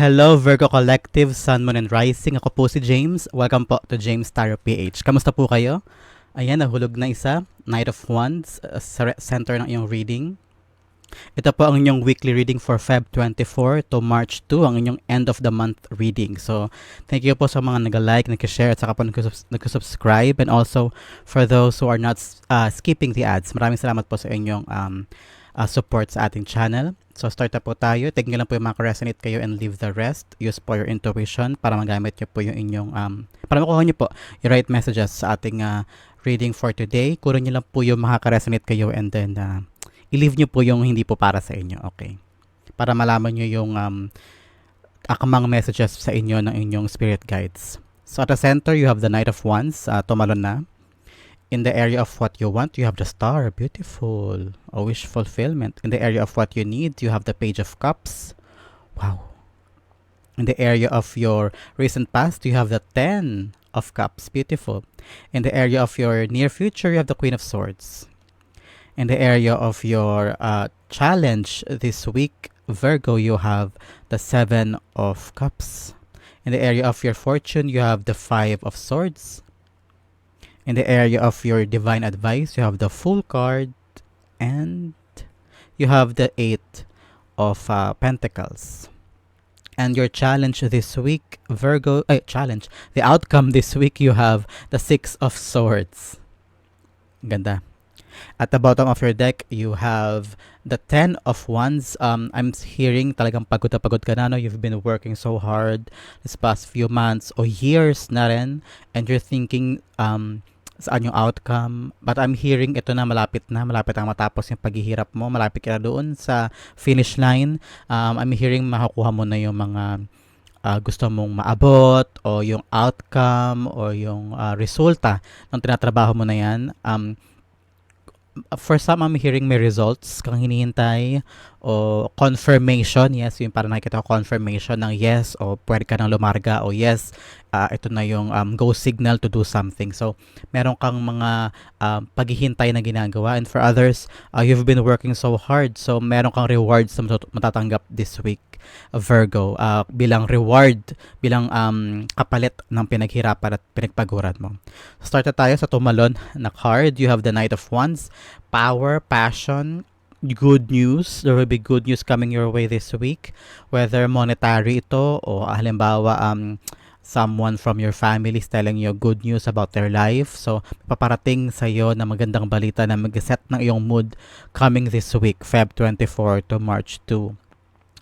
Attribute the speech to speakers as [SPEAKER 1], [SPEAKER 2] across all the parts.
[SPEAKER 1] Hello Virgo Collective, Sun, Moon, and Rising. Ako po si James. Welcome po to James Tarot PH. Kamusta po kayo? Ayan, nahulog na isa. Knight of Wands, uh, center ng iyong reading. Ito po ang inyong weekly reading for Feb 24 to March 2, ang inyong end of the month reading. So, thank you po sa mga nag-like, nag-share, at saka po nag-subscribe. And also, for those who are not uh, skipping the ads, maraming salamat po sa inyong um, uh, support sa ating channel. So, start na po tayo. Take lang po yung mga resonate kayo and leave the rest. Use po your intuition para magamit nyo po yung inyong, um, para makuha nyo po yung right messages sa ating uh, reading for today. Kunin nyo lang po yung makaka-resonate kayo and then uh, i-leave nyo po yung hindi po para sa inyo. Okay. Para malaman nyo yung um, akamang messages sa inyo ng inyong spirit guides. So at the center, you have the Knight of Wands. Uh, tumalon na. In the area of what you want, you have the Star. Beautiful. A wish fulfillment. In the area of what you need, you have the Page of Cups. Wow. In the area of your recent past, you have the Ten of Cups. Beautiful. In the area of your near future, you have the Queen of Swords in the area of your uh, challenge this week, Virgo, you have the Seven of Cups. In the area of your fortune, you have the Five of Swords. In the area of your divine advice, you have the Full card. And you have the Eight of uh, Pentacles. And your challenge this week, Virgo, uh, challenge, the outcome this week, you have the Six of Swords. Ganda. At the bottom of your deck, you have the Ten of Wands. Um, I'm hearing talagang pagod na pagod ka na, no? You've been working so hard this past few months or years na rin, and you're thinking um, saan yung outcome. But I'm hearing ito na malapit na, malapit ang matapos yung paghihirap mo, malapit ka na doon sa finish line. Um, I'm hearing makukuha mo na yung mga uh, gusto mong maabot o yung outcome o yung uh, resulta ng tinatrabaho mo na yan. Um, for some, I'm hearing may results kang hinihintay o confirmation. Yes, yung para nakikita ko confirmation ng yes o pwede ka nang lumarga o yes, uh, ito na yung um, go signal to do something. So, meron kang mga um, paghihintay na ginagawa. And for others, uh, you've been working so hard. So, meron kang rewards na matatanggap this week. Virgo uh, bilang reward, bilang um, kapalit ng pinaghirapan at pinagpaguran mo. Start na tayo sa tumalon na card. You have the Knight of Wands, power, passion, good news. There will be good news coming your way this week. Whether monetary ito o halimbawa um, someone from your family is telling you good news about their life. So, paparating sa iyo na magandang balita na mag-set ng iyong mood coming this week, Feb 24 to March 2.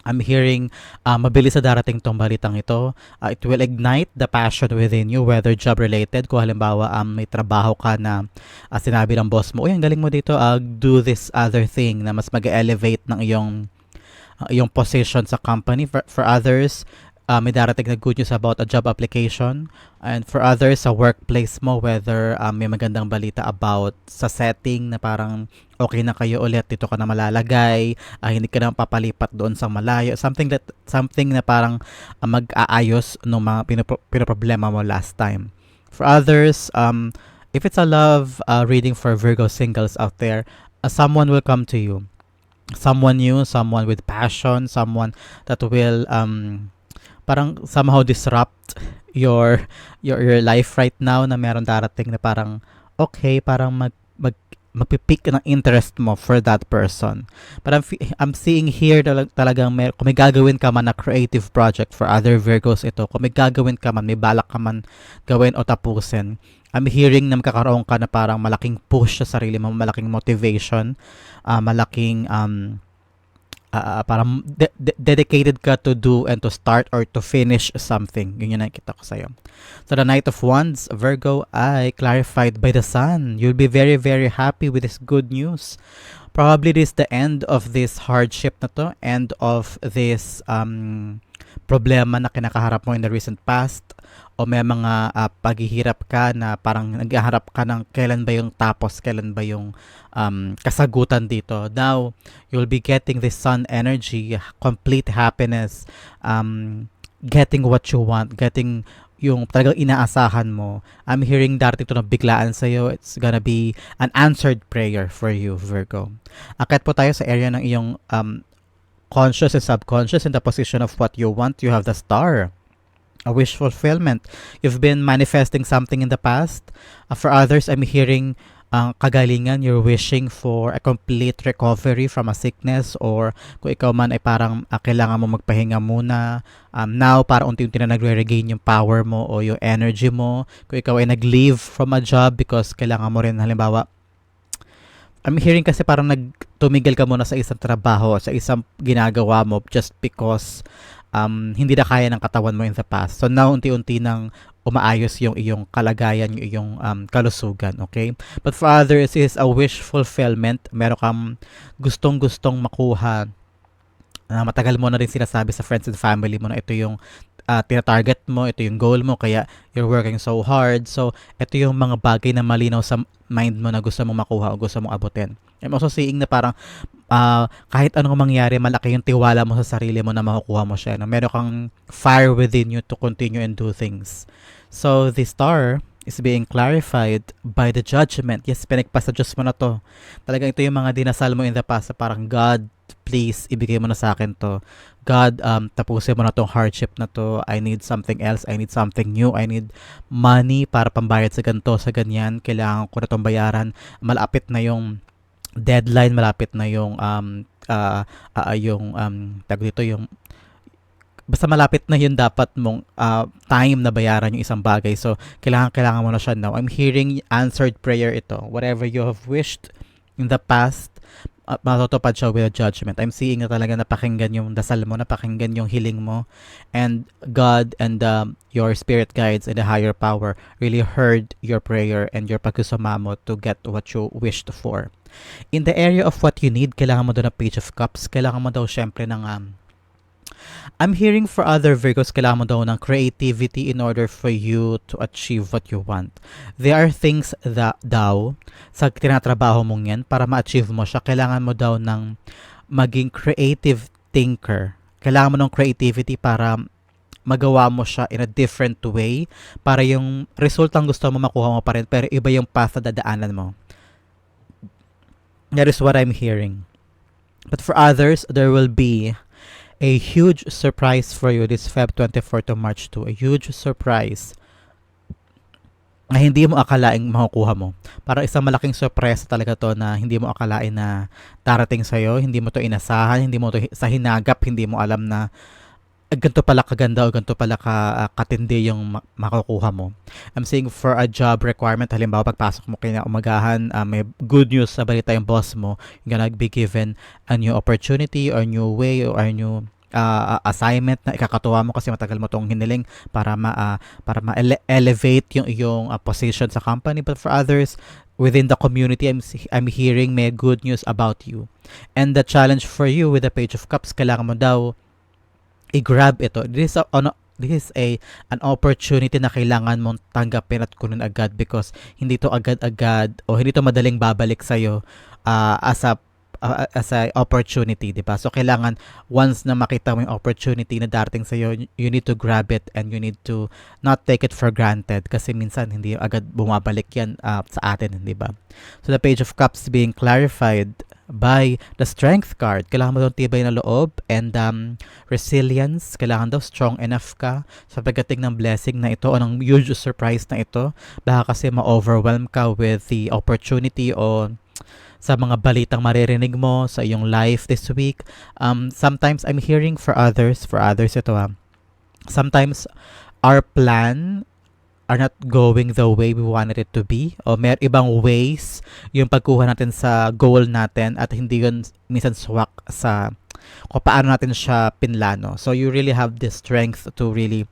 [SPEAKER 1] I'm hearing uh, mabilis sa darating tong balitang ito. Uh, it will ignite the passion within you, whether job related. Kung halimbawa um, may trabaho ka na uh, sinabi ng boss mo, uy, ang galing mo dito, uh, do this other thing na mas mag-elevate ng iyong uh, iyong position sa company. For, for others, uh, may darating na good news about a job application. And for others, sa workplace mo, whether um, may magandang balita about sa setting na parang okay na kayo ulit, dito ka na malalagay, uh, hindi ka na papalipat doon sa malayo. Something that something na parang uh, mag-aayos ng mga pinopro- pinoproblema mo last time. For others, um, if it's a love uh, reading for Virgo singles out there, uh, someone will come to you. Someone new, someone with passion, someone that will um, parang somehow disrupt your your your life right now na meron darating na parang okay, parang mag mag magpipick ng interest mo for that person. But I'm, I'm seeing here talag, talagang may, kung may gagawin ka man na creative project for other Virgos ito, kung may gagawin ka man, may balak ka man gawin o tapusin, I'm hearing na magkakaroon ka na parang malaking push sa sarili mo, malaking motivation, uh, malaking um, uh, parang de- de- dedicated ka to do and to start or to finish something. Yun yung nakikita ko sa'yo. So the Knight of Wands, Virgo, ay clarified by the Sun. You'll be very, very happy with this good news. Probably this the end of this hardship na to, end of this um, problema na kinakaharap mo in the recent past o may mga uh, paghihirap ka na parang naghaharap ka ng kailan ba yung tapos, kailan ba yung um, kasagutan dito. Now, you'll be getting the sun energy, complete happiness, um, getting what you want, getting yung talagang inaasahan mo. I'm hearing darating ito na biglaan sa'yo. It's gonna be an answered prayer for you, Virgo. Akit po tayo sa area ng iyong um, conscious and subconscious in the position of what you want. You have the star. A wish fulfillment. You've been manifesting something in the past. Uh, for others, I'm hearing ang kagalingan, you're wishing for a complete recovery from a sickness or kung ikaw man ay parang uh, kailangan mo magpahinga muna. Um, now, para unti-unti na nagre-regain yung power mo o yung energy mo. Kung ikaw ay nag-leave from a job because kailangan mo rin halimbawa I'm hearing kasi parang nagtumigil ka muna sa isang trabaho, sa isang ginagawa mo just because um, hindi na kaya ng katawan mo in the past. So now unti-unti nang umaayos yung iyong kalagayan, yung iyong um, kalusugan, okay? But for others, is a wish fulfillment. Meron kang gustong-gustong makuha na matagal mo na rin sinasabi sa friends and family mo na ito yung uh, tinatarget mo, ito yung goal mo, kaya you're working so hard. So, ito yung mga bagay na malinaw sa mind mo na gusto mong makuha o gusto mong abutin. I'm also seeing na parang uh, kahit anong mangyari, malaki yung tiwala mo sa sarili mo na makukuha mo siya. No? Meron kang fire within you to continue and do things. So, the star is being clarified by the judgment. Yes, pinagpasa Diyos mo na to. Talagang ito yung mga dinasal mo in the past. Parang, God, please, ibigay mo na sa akin to. God, um, tapusin mo na tong hardship na to. I need something else. I need something new. I need money para pambayad sa ganito, sa ganyan. Kailangan ko na tong bayaran. Malapit na yung deadline, malapit na yung um, uh, uh, yung um, tag dito yung basta malapit na yun dapat mong uh, time na bayaran yung isang bagay. So, kailangan, kailangan mo na siya now. I'm hearing answered prayer ito. Whatever you have wished in the past, uh, matutupad siya with a judgment. I'm seeing na talaga napakinggan yung dasal mo, napakinggan yung hiling mo. And God and um, your spirit guides and the higher power really heard your prayer and your pagkusama mo to get what you wished for. In the area of what you need, kailangan mo doon ng page of cups. Kailangan mo daw syempre ng um, I'm hearing for other Virgos, kailangan mo daw ng creativity in order for you to achieve what you want. There are things that daw sa tinatrabaho mong yan para ma-achieve mo siya, kailangan mo daw ng maging creative thinker. Kailangan mo ng creativity para magawa mo siya in a different way para yung result ang gusto mo makuha mo pa rin pero iba yung path na dadaanan mo. That is what I'm hearing. But for others, there will be a huge surprise for you this Feb 24 to March 2. A huge surprise na hindi mo akalaing makukuha mo. Para isang malaking surprise talaga to na hindi mo akalain na darating sa'yo, hindi mo to inasahan, hindi mo to sa hinagap, hindi mo alam na ganito pala kaganda o ganito pala ka, uh, katindi yung ma- makukuha mo. I'm saying for a job requirement, halimbawa pagpasok mo kaya umagahan, uh, may good news sa balita yung boss mo, you're gonna be given a new opportunity or new way or new uh, assignment na ikakatuwa mo kasi matagal mo tong hiniling para ma uh, para ma-elevate yung yung uh, position sa company but for others within the community I'm I'm hearing may good news about you and the challenge for you with the page of cups kailangan mo daw i-grab ito. This is a, ano, this is a an opportunity na kailangan mong tanggapin at kunin agad because hindi to agad-agad o hindi to madaling babalik sa iyo uh, as a uh, as a opportunity, 'di ba? So kailangan once na makita mo yung opportunity na darating sa iyo, you need to grab it and you need to not take it for granted kasi minsan hindi agad bumabalik 'yan uh, sa atin, 'di ba? So the page of cups being clarified by the strength card. Kailangan mo daw tibay na loob and um, resilience. Kailangan daw strong enough ka sa pagdating ng blessing na ito o ng huge surprise na ito. Baka kasi ma-overwhelm ka with the opportunity o sa mga balitang maririnig mo sa iyong life this week. Um, sometimes I'm hearing for others, for others ito ha. Sometimes our plan are not going the way we wanted it to be o may ibang ways yung pagkuha natin sa goal natin at hindi yun minsan swak sa kung paano natin siya pinlano. So you really have the strength to really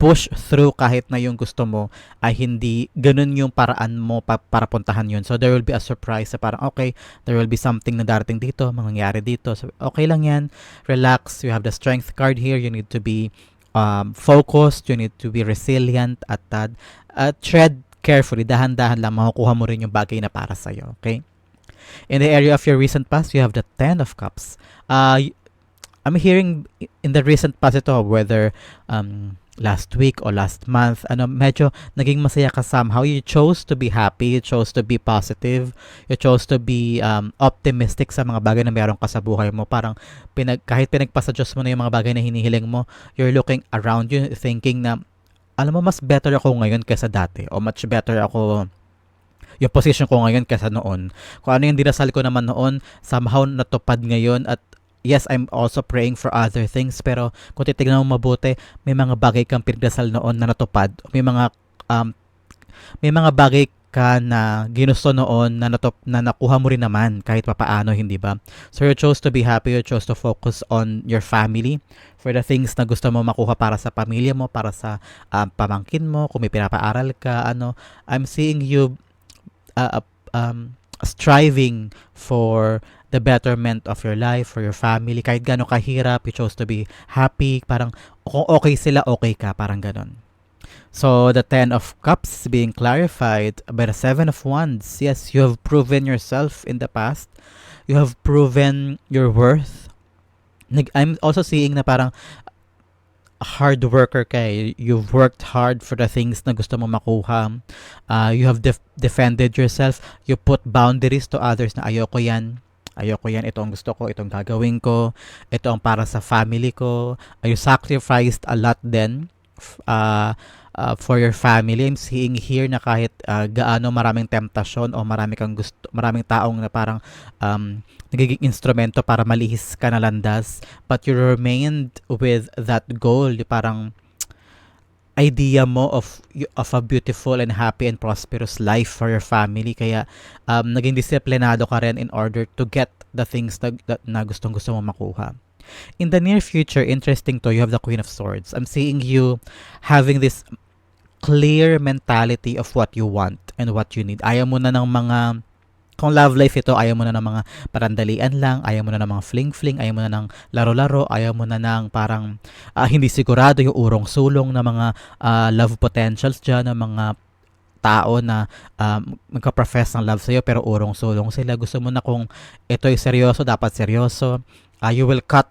[SPEAKER 1] push through kahit na yung gusto mo ay hindi ganun yung paraan mo pa, para puntahan yun. So there will be a surprise sa parang okay, there will be something na darating dito, mangyayari dito. So okay lang yan. Relax. You have the strength card here. You need to be um, focused. You need to be resilient at uh, uh, tread carefully. Dahan-dahan lang makukuha mo rin yung bagay na para sa'yo. Okay? In the area of your recent past, you have the Ten of Cups. Uh, I'm hearing in the recent past ito whether um, last week o last month, ano, medyo naging masaya ka somehow. You chose to be happy, you chose to be positive, you chose to be um, optimistic sa mga bagay na meron ka sa buhay mo. Parang pinag, kahit pinagpasa Diyos mo na yung mga bagay na hinihiling mo, you're looking around you thinking na, alam mo, mas better ako ngayon kaysa dati o much better ako yung position ko ngayon kaysa noon. Kung ano yung dinasal ko naman noon, somehow natupad ngayon at yes, I'm also praying for other things pero kung titignan mo mabuti, may mga bagay kang pinagdasal noon na natupad. May mga um, may mga bagay ka na ginusto noon na natop, na nakuha mo rin naman kahit papaano, hindi ba? So you chose to be happy, you chose to focus on your family for the things na gusto mo makuha para sa pamilya mo, para sa um, pamangkin mo, kung may pinapaaral ka, ano. I'm seeing you uh, um, striving for the betterment of your life, for your family. Kahit gano'ng kahirap, you chose to be happy. Parang kung okay sila, okay ka. Parang ganon. So, the Ten of Cups being clarified by the Seven of Wands. Yes, you have proven yourself in the past. You have proven your worth. Nag- I'm also seeing na parang hard worker ka eh. You've worked hard for the things na gusto mo makuha. Uh, you have def- defended yourself. You put boundaries to others na ayoko yan. Ayoko yan. Ito ang gusto ko. Ito ang gagawin ko. Ito ang para sa family ko. You sacrificed a lot then uh, uh, for your family. I'm seeing here na kahit uh, gaano maraming temptasyon o marami kang gusto, maraming taong na parang um, nagiging instrumento para malihis ka na landas but you remained with that goal parang idea mo of of a beautiful and happy and prosperous life for your family. Kaya um, naging disiplinado ka rin in order to get the things na, that, na gustong gusto mo makuha. In the near future interesting to you have the queen of swords. I'm seeing you having this clear mentality of what you want and what you need. Ayaw mo na ng mga kung love life ito, ayaw mo na ng mga parandalian lang, ayaw mo na ng mga fling-fling, ayaw mo na ng laro-laro, ayaw mo na ng parang uh, hindi sigurado yung urong-sulong na mga uh, love potentials dyan, ng mga tao na um, magka-profess ng love sa'yo pero urong-sulong sila. Gusto mo na kung ito'y seryoso, dapat seryoso. Uh, you will cut,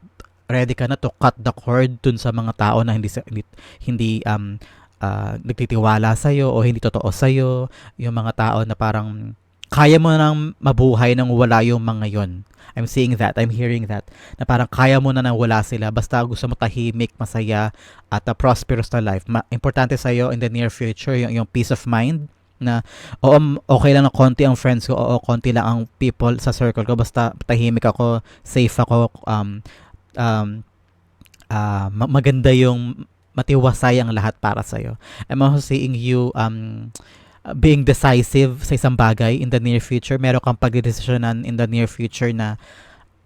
[SPEAKER 1] ready ka na to cut the cord dun sa mga tao na hindi, hindi, hindi um, uh, nagtitiwala sa'yo o hindi totoo sa'yo. Yung mga tao na parang kaya mo nang mabuhay nang wala yung mga yon. I'm seeing that, I'm hearing that, na parang kaya mo na nang wala sila, basta gusto mo tahimik, masaya, at a prosperous na life. Ma- importante sa'yo in the near future, yung, yung peace of mind, na oo, okay lang na konti ang friends ko, oo, konti lang ang people sa circle ko, basta tahimik ako, safe ako, um, um, uh, maganda yung matiwasay ang lahat para sa'yo. I'm also seeing you, um, Uh, being decisive sa isang bagay in the near future. Meron kang pagdedesisyonan in the near future na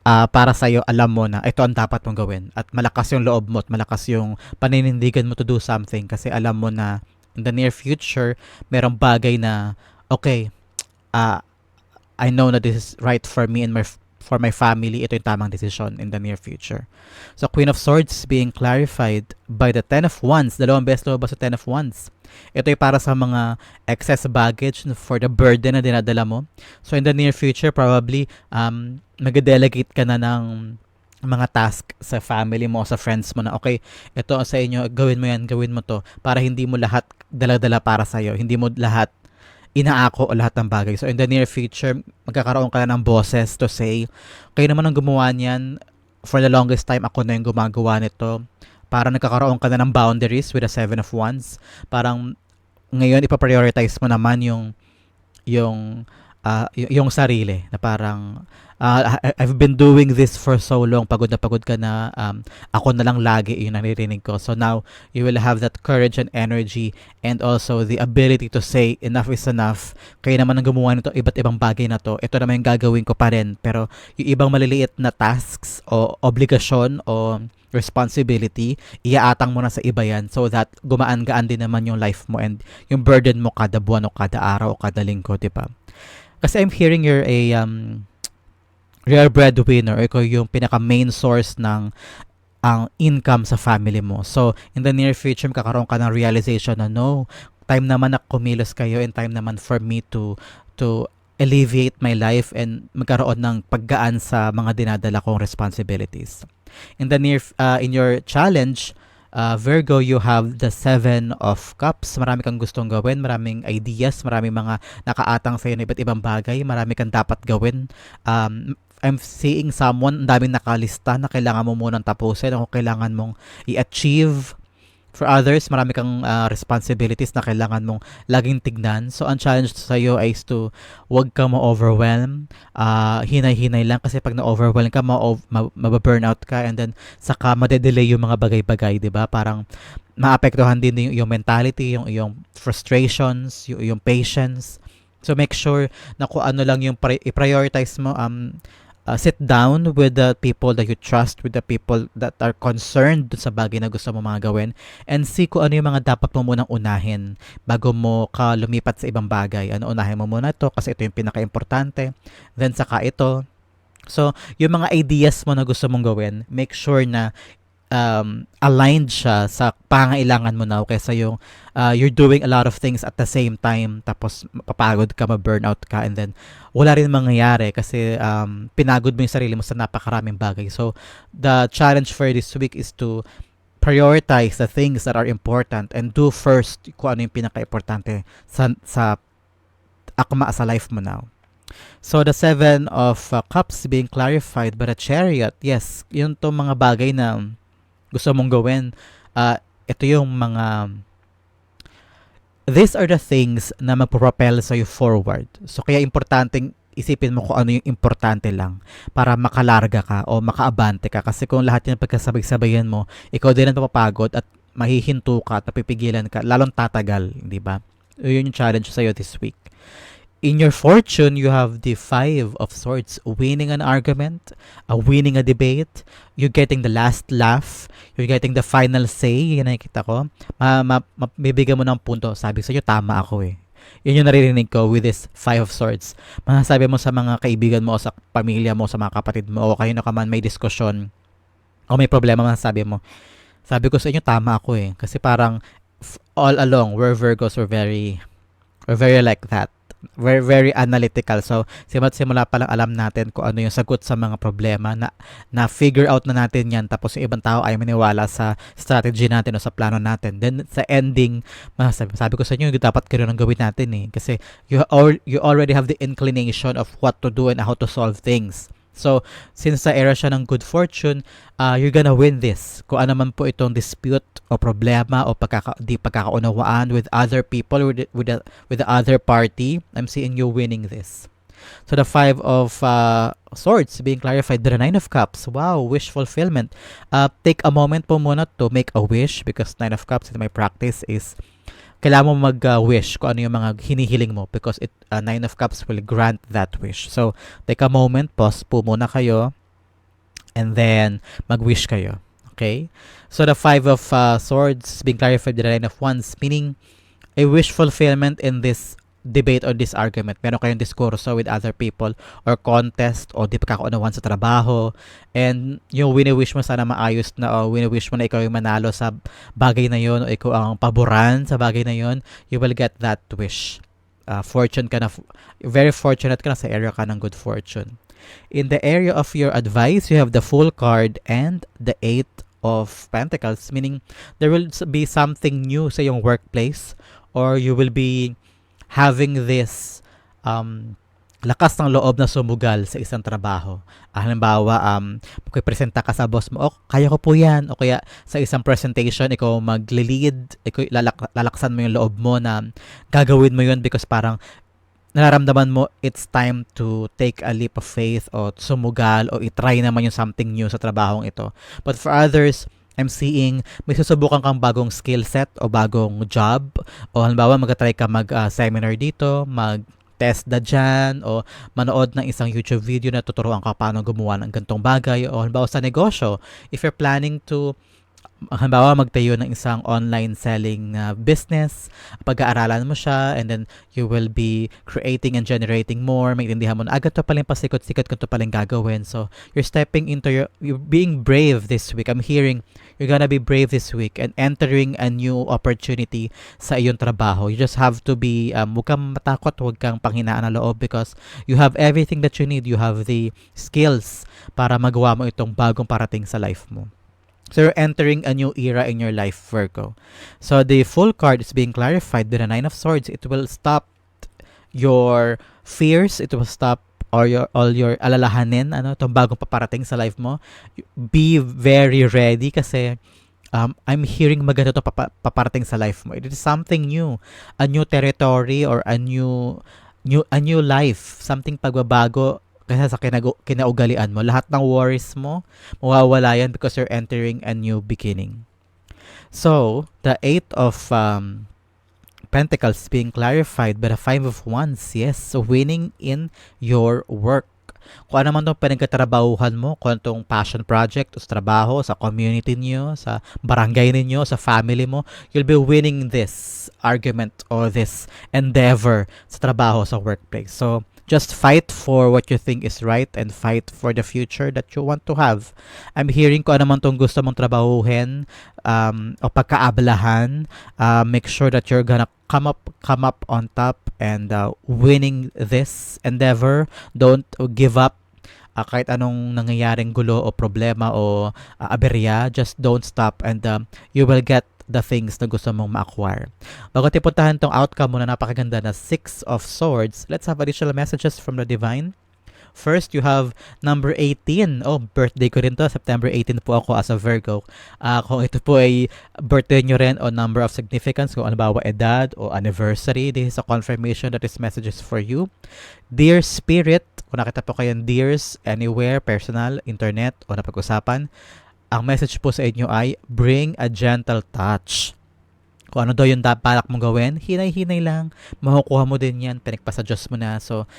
[SPEAKER 1] uh, para sa'yo, alam mo na ito ang dapat mong gawin. At malakas yung loob mo at malakas yung paninindigan mo to do something kasi alam mo na in the near future, merong bagay na, okay, uh, I know that this is right for me and my for my family, ito yung tamang decision in the near future. So, Queen of Swords being clarified by the Ten of Wands. Dalawang beses lumabas sa Ten of Wands. Ito ay para sa mga excess baggage for the burden na dinadala mo. So, in the near future, probably, um, mag-delegate ka na ng mga task sa family mo o sa friends mo na okay, ito sa inyo, gawin mo yan, gawin mo to para hindi mo lahat dala-dala para sa'yo. Hindi mo lahat inaako o lahat ng bagay. So in the near future, magkakaroon ka na ng bosses to say, kayo naman ang gumawa niyan, for the longest time ako na yung gumagawa nito. Para nagkakaroon ka na ng boundaries with a seven of wands. Parang ngayon ipa-prioritize mo naman yung yung uh, yung sarili na parang uh, I've been doing this for so long pagod na pagod ka na um, ako na lang lagi yung naririnig ko. So now you will have that courage and energy and also the ability to say enough is enough. Kayo naman ang gumawa nito iba't ibang bagay na to. Ito naman yung gagawin ko pa rin. Pero yung ibang maliliit na tasks o obligasyon o responsibility, iaatang mo na sa iba yan so that gumaan-gaan din naman yung life mo and yung burden mo kada buwan o kada araw o kada linggo, di ba? Kasi I'm hearing you're a um, real breadwinner or ikaw yung pinaka main source ng ang income sa family mo. So, in the near future, magkakaroon ka ng realization na no, time naman na kumilos kayo and time naman for me to to alleviate my life and magkaroon ng paggaan sa mga dinadala kong responsibilities. In the near uh, in your challenge, Uh, Virgo, you have the Seven of Cups. Marami kang gustong gawin, maraming ideas, maraming mga nakaatang sa'yo na iba't ibang bagay, marami kang dapat gawin. Um, I'm seeing someone, ang daming nakalista na kailangan mo munang tapusin o kailangan mong i-achieve. For others, marami kang uh, responsibilities na kailangan mong laging tignan. So, ang challenge sa iyo is to wag ka ma-overwhelm. Uh, hinay-hinay lang kasi pag na-overwhelm ka, ma-burnout ka and then saka madedelay yung mga bagay-bagay, di ba? Parang maapektuhan din yung, yung mentality, yung, yung frustrations, yung, yung patience. So, make sure na kung ano lang yung i-prioritize mo, um, uh, sit down with the people that you trust, with the people that are concerned sa bagay na gusto mo mga gawin, and see kung ano yung mga dapat mo munang unahin bago mo ka lumipat sa ibang bagay. Ano, unahin mo muna ito kasi ito yung pinaka-importante. Then, saka ito. So, yung mga ideas mo na gusto mong gawin, make sure na um, aligned siya sa pangailangan mo now kaysa yung uh, you're doing a lot of things at the same time tapos papagod ka, ma-burnout ka and then wala rin mangyayari kasi um, pinagod mo yung sarili mo sa napakaraming bagay. So, the challenge for this week is to prioritize the things that are important and do first kung ano yung pinaka-importante sa, sa akma sa life mo now. So, the seven of uh, cups being clarified by the chariot, yes, yun to mga bagay na gusto mong gawin, uh, ito yung mga these are the things na magpropel sa you forward. So kaya importanteng isipin mo kung ano yung importante lang para makalarga ka o makaabante ka kasi kung lahat yan pagkasabay-sabayan mo, ikaw din ang mapapagod at mahihinto ka at napipigilan ka, lalong tatagal, di ba? Yun yung challenge sa'yo this week. In your fortune, you have the Five of Swords, winning an argument, uh, winning a debate, you're getting the last laugh, you're getting the final say, yan nakikita ko. Ma, ma, mabibigyan mo ng punto. Sabi sa iyo, tama ako eh. Yun yung naririnig ko with this Five of Swords. Masasabi mo sa mga kaibigan mo o sa pamilya mo, sa mga kapatid mo, o kayo na ka man may diskusyon, o may problema, masasabi mo. Sabi ko sa inyo, tama ako eh. Kasi parang all along, we're Virgos, we're very, we're very like that very very analytical. So, simula't simula pa lang alam natin kung ano yung sagot sa mga problema na na figure out na natin 'yan tapos yung ibang tao ay maniwala sa strategy natin o sa plano natin. Then sa ending, masasabi sabi ko sa inyo, dapat kayo ang gawin natin eh kasi you all you already have the inclination of what to do and how to solve things. So, since sa era siya ng good fortune, uh, you're gonna win this. Kung ano man po itong dispute o problema o pagkaka, di pagkakaunawaan with other people, with, with, the, with the other party, I'm seeing you winning this. So the five of uh, swords being clarified, the nine of cups. Wow, wish fulfillment. Uh, take a moment po muna to make a wish because nine of cups in my practice is kailangan mo mag-wish uh, kung ano yung mga hinihiling mo because it uh, Nine of Cups will grant that wish. So, take a moment, pause po muna kayo, and then mag-wish kayo. Okay? So, the Five of uh, Swords being clarified the Nine of Wands, meaning a wish fulfillment in this debate or this argument. Meron kayong diskurso with other people or contest o di pagkakaunawan sa trabaho and yung wini-wish mo sana maayos na o wini-wish mo na ikaw yung manalo sa bagay na yon o ikaw ang paboran sa bagay na yon you will get that wish. Uh, fortune ka na, very fortunate ka na sa area ka ng good fortune. In the area of your advice, you have the full card and the eight of pentacles, meaning there will be something new sa yung workplace or you will be having this um, lakas ng loob na sumugal sa isang trabaho. Ah, halimbawa, um, magpipresenta ka sa boss mo, oh, kaya ko po yan. O kaya sa isang presentation, ikaw mag-lead, ikaw lalak- lalaksan mo yung loob mo na gagawin mo yun because parang nararamdaman mo it's time to take a leap of faith o sumugal o itry naman yung something new sa trabahong ito. But for others, I'm seeing may susubukan kang bagong skill set o bagong job o halimbawa mag-try ka mag-seminar uh, dito, mag test da dyan o manood ng isang YouTube video na tuturuan ka paano gumawa ng gantong bagay o halimbawa sa negosyo, if you're planning to halimbawa magtayo ng isang online selling uh, business, pag-aaralan mo siya and then you will be creating and generating more, maintindihan mo na agad to paling pasikot-sikot kung to paling gagawin. So, you're stepping into your, you're being brave this week. I'm hearing you're gonna be brave this week and entering a new opportunity sa iyong trabaho. You just have to be, um, huwag kang matakot, huwag kang panghinaan ng loob because you have everything that you need. You have the skills para magawa mo itong bagong parating sa life mo. So you're entering a new era in your life, Virgo. So the full card is being clarified with the Nine of Swords. It will stop your fears. It will stop or your all your alalahanin ano tong bagong paparating sa life mo be very ready kasi um, I'm hearing maganda to papa, paparating sa life mo. It is something new a new territory or a new new a new life something pagbabago kasi sa kinagu- kinaugalian mo. Lahat ng worries mo mawawala yan because you're entering a new beginning. So the eight of um, Pentacles being clarified by the Five of Wands. Yes, so winning in your work. Kung ano man itong pinagkatrabahuhan mo, kung itong passion project, sa trabaho, sa community niyo, sa barangay ninyo, sa family mo, you'll be winning this argument or this endeavor sa trabaho, sa workplace. So, just fight for what you think is right and fight for the future that you want to have. I'm hearing kung ano man itong gusto mong trabahuhin um, o pagkaablahan. Uh, make sure that you're gonna come up come up on top and uh, winning this endeavor don't give up uh, kahit anong nangyayaring gulo o problema o uh, aberya just don't stop and um, you will get the things na gusto mong ma-acquire. Bago tipuntahan tong outcome mo na napakaganda na Six of Swords, let's have additional messages from the Divine. First, you have number 18. Oh, birthday ko rin to. September 18 po ako as a Virgo. Uh, kung ito po ay birthday nyo rin o number of significance, kung ano ba edad o anniversary, this is a confirmation that this message is for you. Dear Spirit, kung nakita po kayong Dears anywhere, personal, internet o napag-usapan, ang message po sa inyo ay bring a gentle touch kung ano daw yung balak mong gawin, hinay-hinay lang, makukuha mo din yan, pinagpasa-Diyos mo na. So,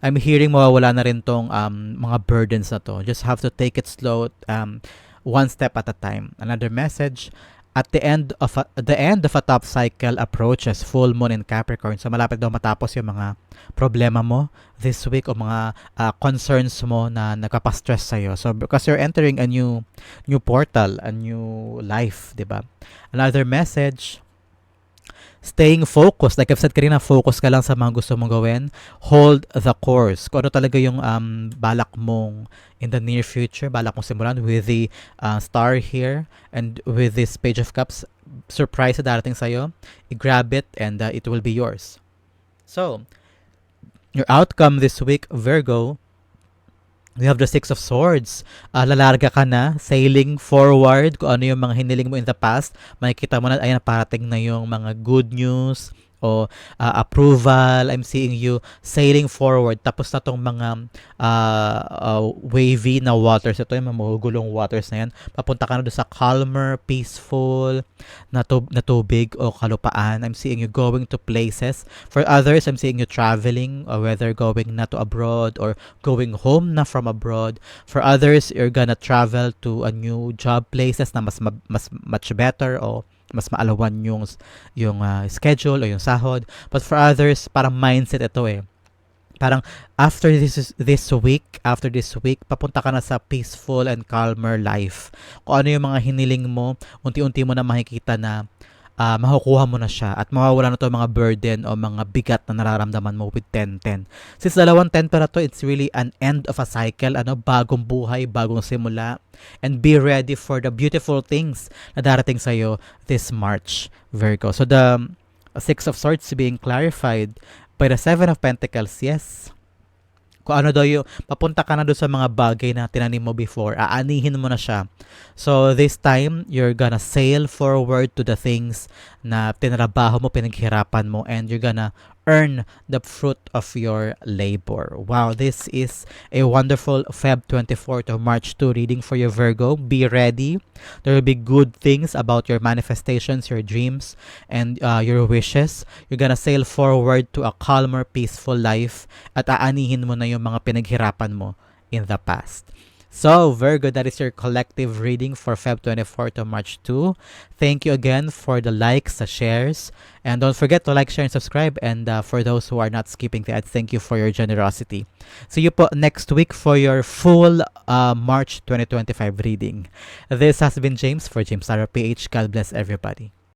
[SPEAKER 1] I'm hearing mawawala na rin tong um, mga burdens na to. Just have to take it slow, um, one step at a time. Another message, at the end of a, the end of a top cycle approaches full moon in Capricorn. So malapit daw matapos yung mga problema mo this week o mga uh, concerns mo na nagpapastress sa iyo. So because you're entering a new new portal, a new life, 'di ba? Another message staying focused. Like I've said kanina, focus ka lang sa mga gusto mong gawin. Hold the course. Kung ano talaga yung um, balak mong in the near future, balak mong simulan with the uh, star here and with this page of cups, surprise na darating sa'yo, i-grab it and uh, it will be yours. So, your outcome this week, Virgo, We have the Six of Swords. Uh, lalarga ka na, sailing forward, kung ano yung mga hiniling mo in the past, makikita mo na, ayan, parating na yung mga good news, o uh, approval. I'm seeing you sailing forward. Tapos na tong mga uh, uh, wavy na waters. Ito yung mga waters na yan. Papunta ka na doon sa calmer, peaceful na, tub- na tubig o kalupaan. I'm seeing you going to places. For others, I'm seeing you traveling or whether going na to abroad or going home na from abroad. For others, you're gonna travel to a new job places na mas, mas much better o mas maalawan yung yung uh, schedule o yung sahod. But for others, parang mindset ito eh. Parang after this this week, after this week, papunta ka na sa peaceful and calmer life. Kung ano yung mga hiniling mo, unti-unti mo na makikita na uh, makukuha mo na siya at mawawala na to mga burden o mga bigat na nararamdaman mo with 10-10. Since dalawang 10 para to, it's really an end of a cycle, ano, bagong buhay, bagong simula, and be ready for the beautiful things na darating sa'yo this March, Virgo. So the Six of Swords being clarified by the Seven of Pentacles, yes, kung ano daw yung, papunta ka na doon sa mga bagay na tinanim mo before, aanihin mo na siya. So, this time, you're gonna sail forward to the things na tinrabaho mo, pinaghirapan mo, and you're gonna earn the fruit of your labor. Wow, this is a wonderful Feb 24 to March 2 reading for your Virgo. Be ready. There will be good things about your manifestations, your dreams, and uh, your wishes. You're gonna sail forward to a calmer, peaceful life at aanihin mo na yung mga pinaghirapan mo in the past. So, Virgo, that is your collective reading for Feb 24 to March 2. Thank you again for the likes, the shares, and don't forget to like, share, and subscribe. And uh, for those who are not skipping the ads, thank you for your generosity. See you po next week for your full uh, March 2025 reading. This has been James for James Sarah PH. God bless everybody.